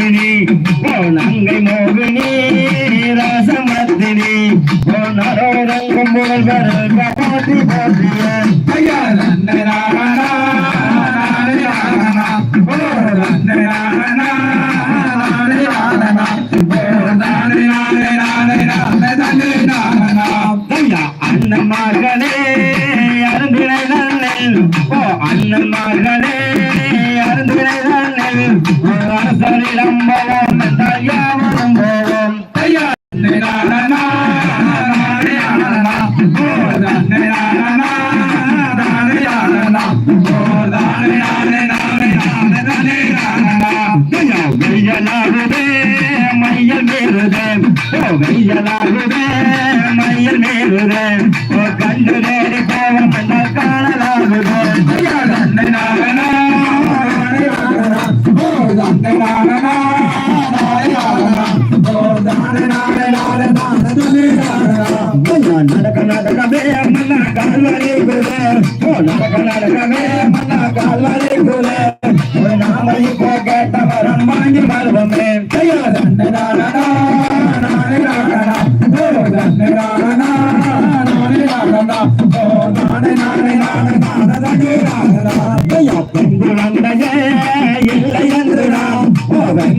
மத்தினி போனங்கை மோகினி ராச மத்தினி ரங்கும் புகழ்வர் கபாதி போதிய ஐயா நன்னை ராகனா ஓ நன்னை சரீரம் போவோம் தயாவும் போவோம் தயா மையல் மேலுதே மையல் மேலுதே கண்டு நேரிட்ட நடக்க நடக்கவே மன்னா கால்வாரி நடக்க நடக்கவே மன்னா கால்வாரி நாம இப்ப கேட்டவரம் வாங்கி மருவமே கையா தண்டனானா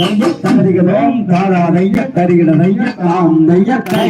தரிகளோம் தாராதைய தரிகளதைய நாம் நெய்ய கை